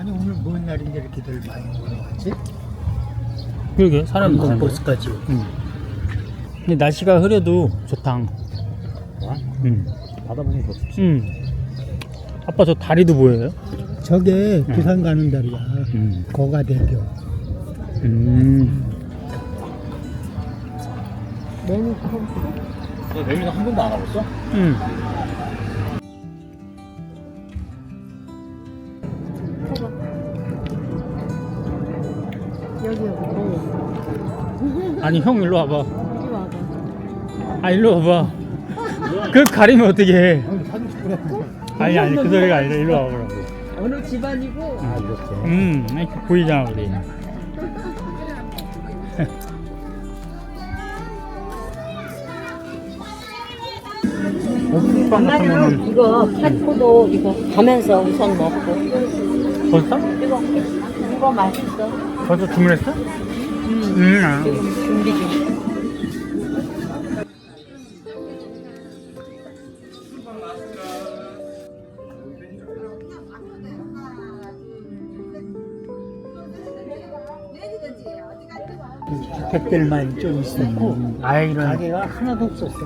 아니 오늘 뭔 날인데 이렇게들 많이 올라왔지? 그러게 사람이 많은데. 버스까지. 응. 근데 날씨가 흐려도 좋다. 와? 응. 바다 보면 더 좋지. 응. 아빠 저 다리도 보여요? 저게 부산 가는 다리야. 응. 거가대교. 음. 너는 너 내미는 한 번도 안 와봤어? 응. 아니 형 일로 와봐. 여기 와봐 아 일로 와봐. 그 가리면 어떻게 해? 아니. 아니 그 소리가 아니라 일로 와보라고. 어느 집안이고 아 이렇게. 음, 이렇게 보이잖아 우리. 같은 엄마는 거는 이거 팥포도 이거 가면서 우선 먹고 벌써? 이거 이거 맛있어 벌써 주문했어? 음. 아. 준비 중 택배들만 좀 있었고 음. 아예 이런 가게가 하나도 없었어.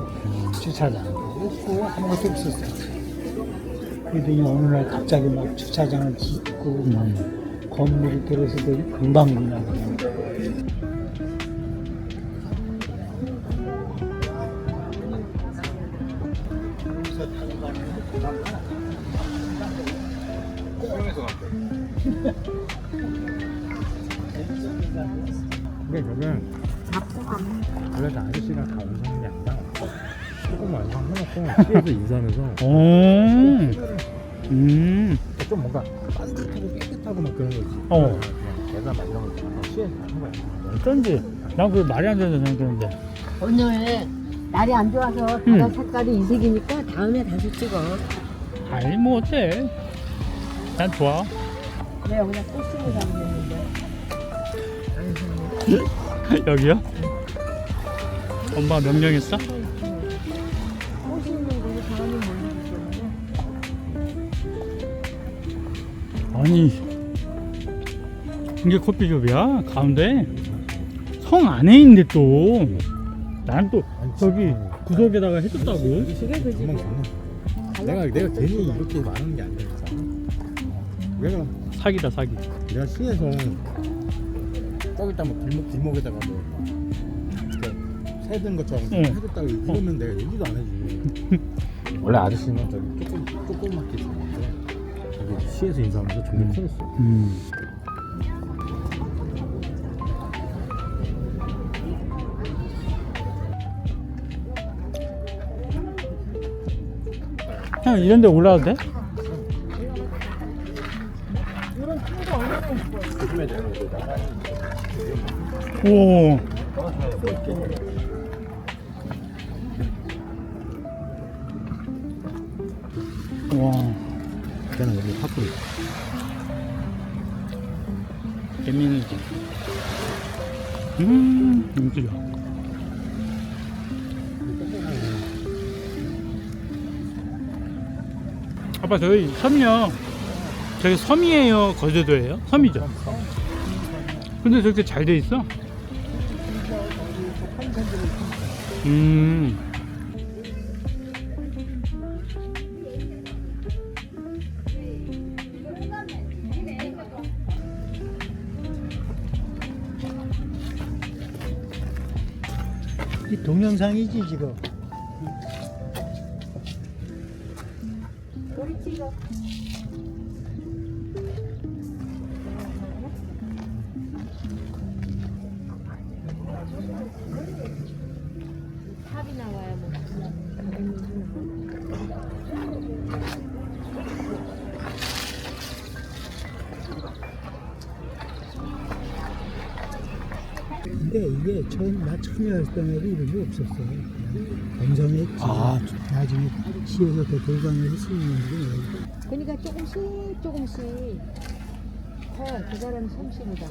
주차장 없고 아무것도 없었어. 그러더니 어느 날 갑자기 막 주차장을 짓고 음. 건물이 들어서더니 금방구나. 근 데 저게 원래 다 아저씨랑 다게 아니라 조금 완성 해놓고 시에서 인사하면서 오. 음. 좀 뭔가 반듯하고 깨끗하고 막 그런 거지. 어. 그냥 계산 막 이런 거 시에서 하는 거야. 어쩐지 난 그게 말이 안 되는 생각했는데. 오늘 날이 안 좋아서 바다 응. 색깔이 이색이니까 다음에 다시 찍어 아니 뭐 어때? 난 좋아. 내가 그냥 꽃으로 담겼는데 여기요? 엄마 명령했어? 꽃이 있는 곳에 사람이 몰리기 때문에 아니 이게 커피숍이야? 가운데? 성 안에 있는데 또 난 또 저기 구석에다가 해줬다고 그. 내가 내가 괜히 이렇게 말하는 게 아니라 내가 사기다 사기 내가 시에서 저기다 뭐 길목 길목에다가 뭐 이렇게 새든 것처럼 응. 해줬다고 이러면 내가 얘기도 안 해주지. 원래 아저씨는 저기 조금 조그맣게 생겼는데 여기 시에서 인사하면서 점점 커졌어. 음. 형 이런 데 올라와도 돼? 오. 와, 그냥 여기 파프리. 재밌는지. 음, 움직여. 아빠 저희 섬이요. 저기 섬이에요, 거제도예요? 섬이죠. 근데 저렇게 잘 돼 있어? 음. 이 동영상이지 지금. 근데 이게 처음 나 처음에 왔을 때에도 이런 게 없었어. 검정했지. 아, 나중에 시에서 더 도장을 했으면 데 그러니까 조금씩 조금씩 해그 사람 솜씨로다가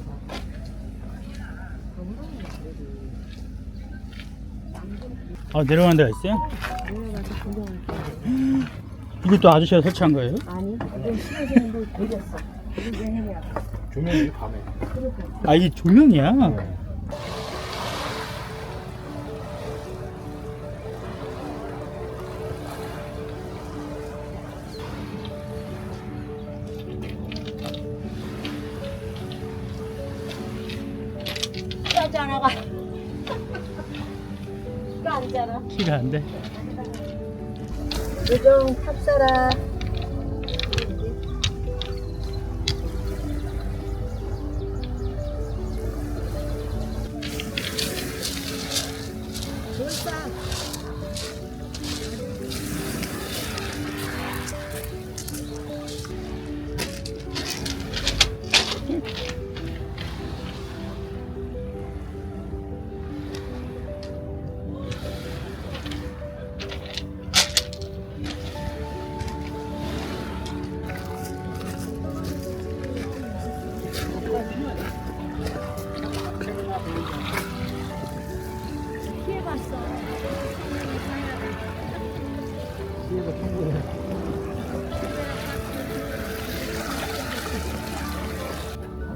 아, 내려가는 데가 있어요? 내려가서 구경할게 이것도 아저씨가 설치한 거예요? 아니 이건 시에서 한번 돌렸어 조명이 밤에. 아 이게 조명이야? 안 돼. 요정 탑사라.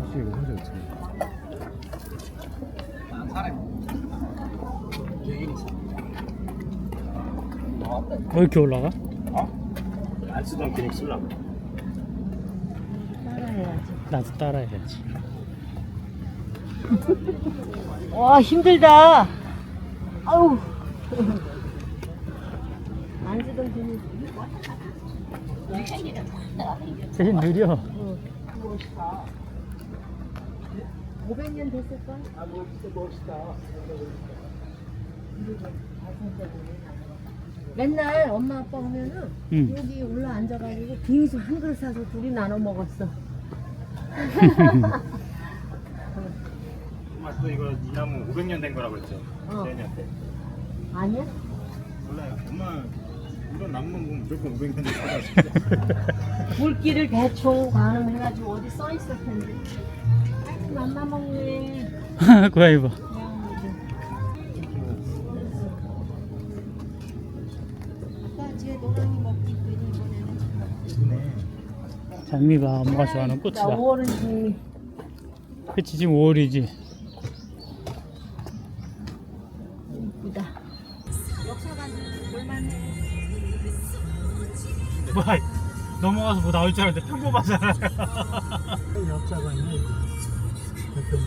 혹시 이거 혼자? 왜 이렇게 올라가? 안 쓰던 기능 쓸라. 따라해야지. 나도 따라해야지. 와 힘들다. 아우. 안 쓰던 분이 대신 느려. 500년 됐을까? 맨날 엄마 아빠 오면은 응. 여기 올라 앉아가지고 빙수 한 그릇 사서 둘이 나눠 먹었어. 엄마 또 이거 이 나무 500년 된 거라고 했죠? 어. 세연이한테. 아니야? 몰라요. 엄마 이런 나무만 보면 무조건 500년 된 거라. 물기를 대충 가늠해가지고 어디 써 있을 텐데. 아이고 맘마 먹네. 고양이 봐. 아빠 쟤 노랑이 먹기 있더니 이번에는. 장미 봐. 엄마가 좋아하는 나 꽃이다. 5월은 그치 지금 5월이지. 뭐 넘어가서 뭐 나올 줄 알았는데 평범하잖아. 역사가 있네. 대표.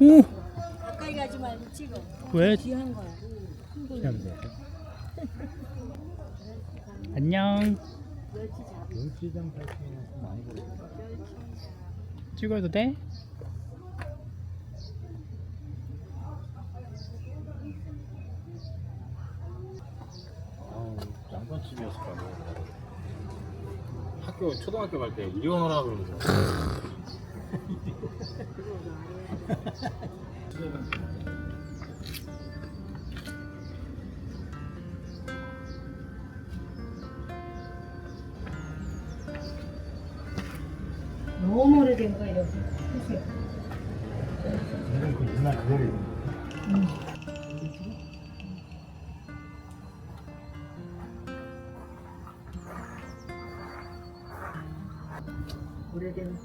오. 가까이 가지 말고 찍어. 왜? 귀한 거야. 안녕. 멸치장 팔찌는 많이 걸려. 찍어도 돼? 아우 양반집이었을 거야. 학교 초등학교 갈 때 이리 오너라 그러면서. 오래된.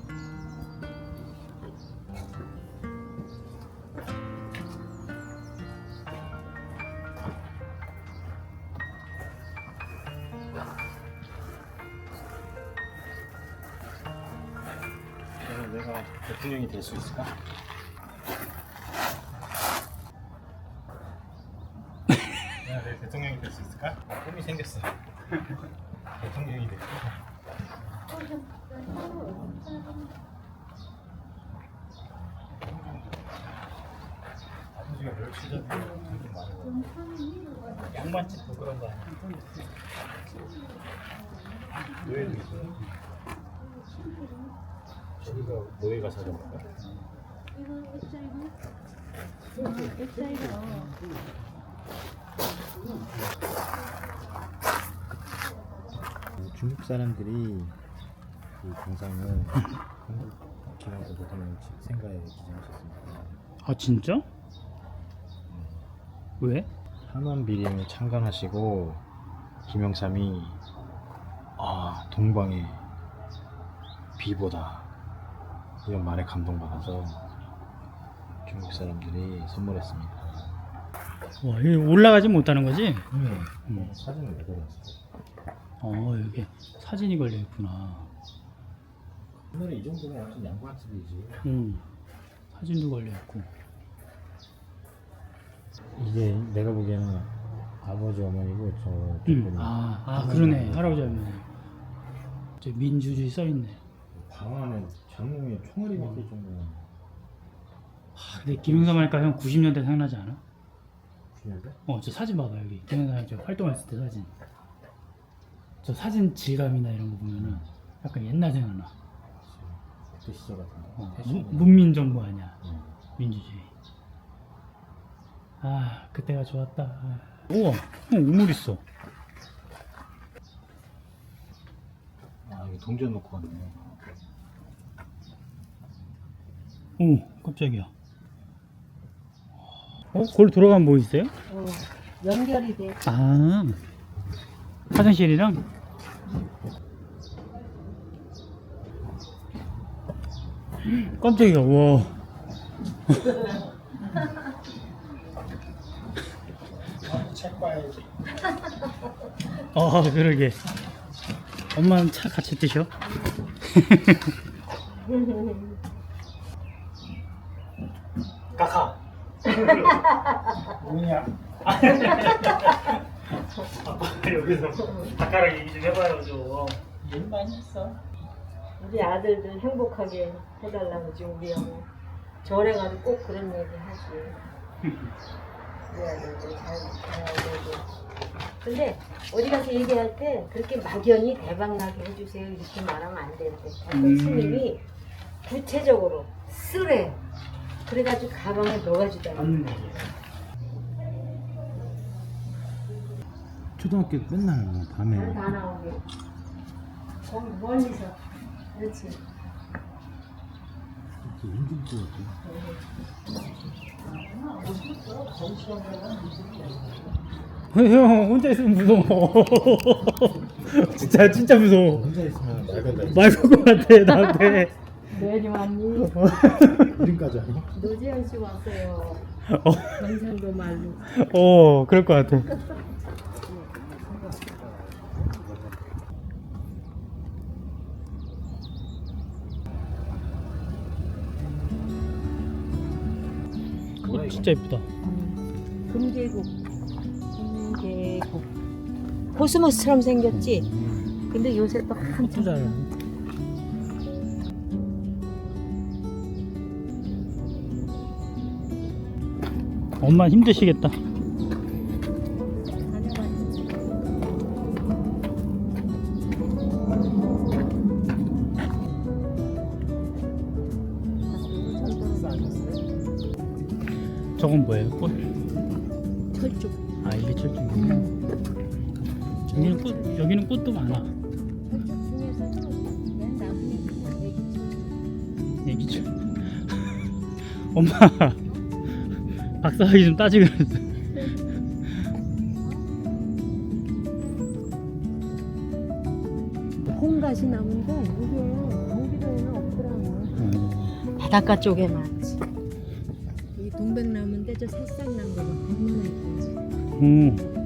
그래서 내가 대통령이 될 수 있을까? 내가 내 대통령이 될 수 있을까? 아, 꿈이 생겼어. 대통령이 돼. 아버지가 멸치젓 좀 많이 먹어. 양반집도 그런 거 아니야? 노예도 있어. 저기가 노예가 찾아볼까? 중국 사람들이 그 동상을 시간도 못하는 생가에 기증하셨습니다. 아 진짜? 왜? 한원 비림을 창간하시고 김영삼이 아 동방의 비보다 이런 말에 감동받아서 중국 사람들이 선물했습니다. 와 여기 올라가지 못하는 거지? 음. 음. 사진을 내려놨어요. 어 여기 사진이 걸려 있구나. 오늘은 이 정도면 완전 양반집이지. 음 사진도 걸려 있고. 이게 내가 보기에는 아버지 어머니고 저 음. 아, 아 그러네 할아버지 할머니. 저 민주주의 써 있네. 방 안에 장롱에 총알이 박힐 정도면 아, 근데 김영삼 하니까 형 90년대 생각나지 않아? 중요한데? 어 저 사진 봐봐 여기 김영삼 저 활동했을 때 사진. 저 사진 질감이나 이런 거 보면은 약간 옛날 생각나. 그 시절 같은데. 어, 패션. 문- 문민 정부 아니야 음. 민주주의. 아 그때가 좋았다. 아. 우와 형 우물 있어. 아 이거 동전 놓고 왔네. 오 깜짝이야. 어 거기 들어가면 뭐 있어요? 어, 연결이 돼. 아 화장실이랑 깜짝이야 와 책 봐야지. 아 그러게 엄마는 차 같이 드셔 까까 뭐냐? 여기서 닭가락 얘기 좀 해봐요 좀 일 많이 했어. 우리 아들들 행복하게 해달라고 지금 우리 형 절에 가도 꼭 그런 얘기 하지. 우리 아들들 잘 살아야 되고. 근데 어디 가서 얘기할 때 그렇게 막연히 대박 나게 해주세요 이렇게 말하면 안 되는데 어떤 음. 스님이 구체적으로 쓰래. 그래가지고 가방에 넣어주잖아. 맞는 얘기야 초등학교 맨날 뭐 밤에 다 나오게. 거기 멀리서. 그렇지. 인증도 같아. 형 혼자 있으면 무서워 진짜 진짜 무서워 혼자 있으면 말 건다. 말걸것 같아 나한테 내리 왔니? 이름까지 아니? 노지현 씨 왔어요. 어, 경상도 말로. 어 그럴 것 같아 어, 진짜 예쁘다 금계국. 금계국. 코스모스처럼 생겼지? 근데 요새 또 한참 예쁘잖아 엄마 힘드시겠다 다녀봤지. 저건 뭐예요? 꽃? 여기는 꽃 여기는 꽃도 많아. 얘기죠 엄마 박사학위 좀 따지고 그랬어 홍가시 나무인데 이게 경기도에는 없더라고. 어, 바닷가 쪽에 많지. 이 동백나무인데 저 새싹 난 거가 얼마나 예쁜지. 음.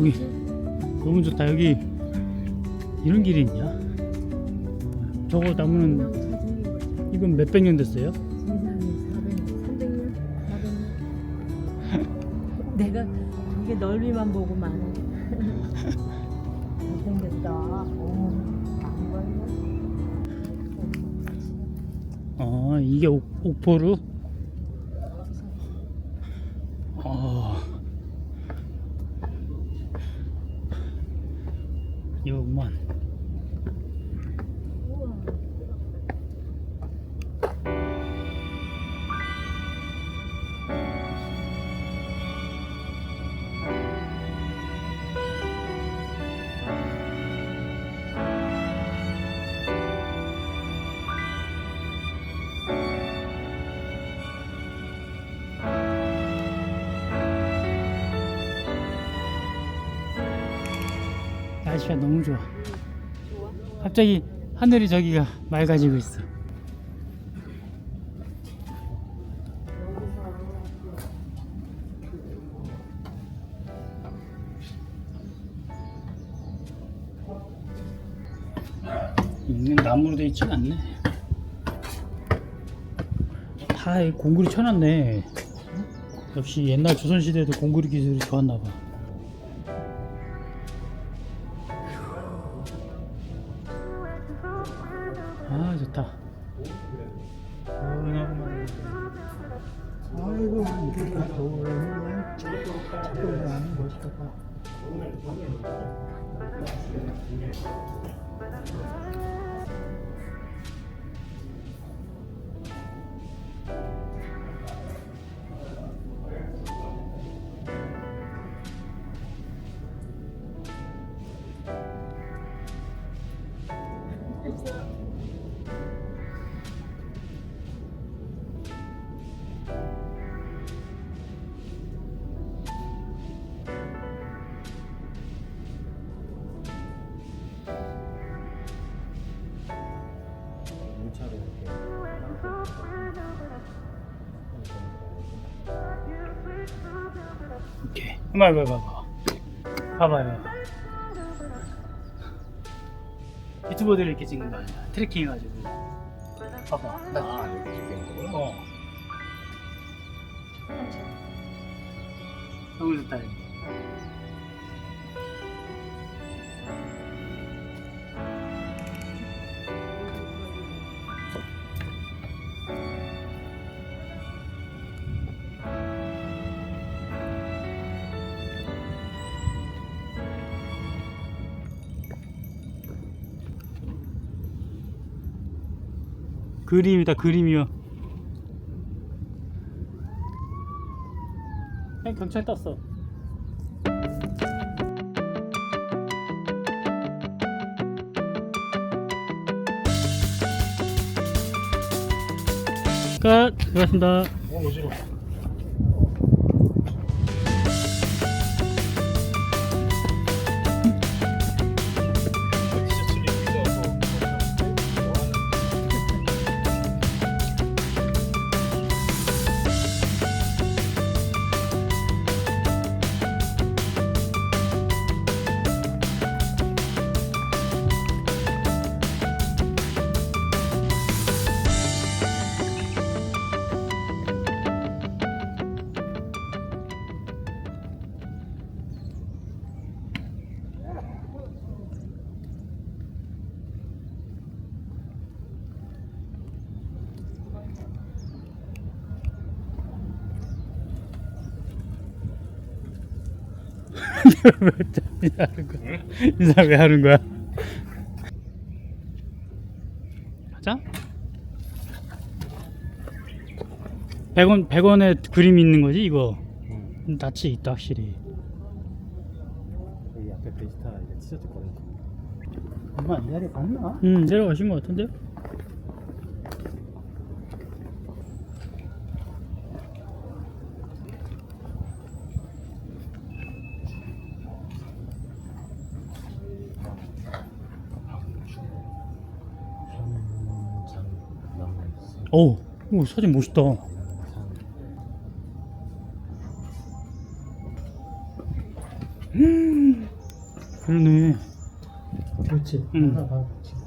여기 너무 좋다 여기 이런 길이 있냐 저거 나무는 이건 몇백 년 됐어요? 세상에 400년, 300년, 400년. 내가 이게 넓이만 보고만 잘생겼다. 오. 아 이게 옥, 옥포루? 날씨가 너무 좋아. 갑자기 하늘이 저기가 맑아지고 있어. 있는 나무로 돼 있진 않네. 다이 공구리 쳐놨네. 역시 옛날 조선시대에도 공구리 기술이 좋았나봐. 아 좋다. 아이고 이게 겨울에는 조금만 멋있다. 물차 봐봐 봐봐. 봐봐요. 유튜버들이 이렇게 찍는 거 아니야? 트래킹 해가지고. 봐봐. 나, 아 이렇게 찍는 거 어. 너무 좋다. 이거. 그림이다 그림이요. 그냥 경찰 떴어. 끝. 수고하셨습니다. 어 인사 왜 하는 거야? 가자. 100원 100원에 그림이 있는 거지 이거. 응. 낯이 있다 확실히. 여기 앞에 베지타 이제 티셔츠 꺼내 엄마 내려갔나? 음 내려가신 것 같은데? 현장 남산 오, 오 사진 멋있다. 그러네. 그렇지. 응. 지금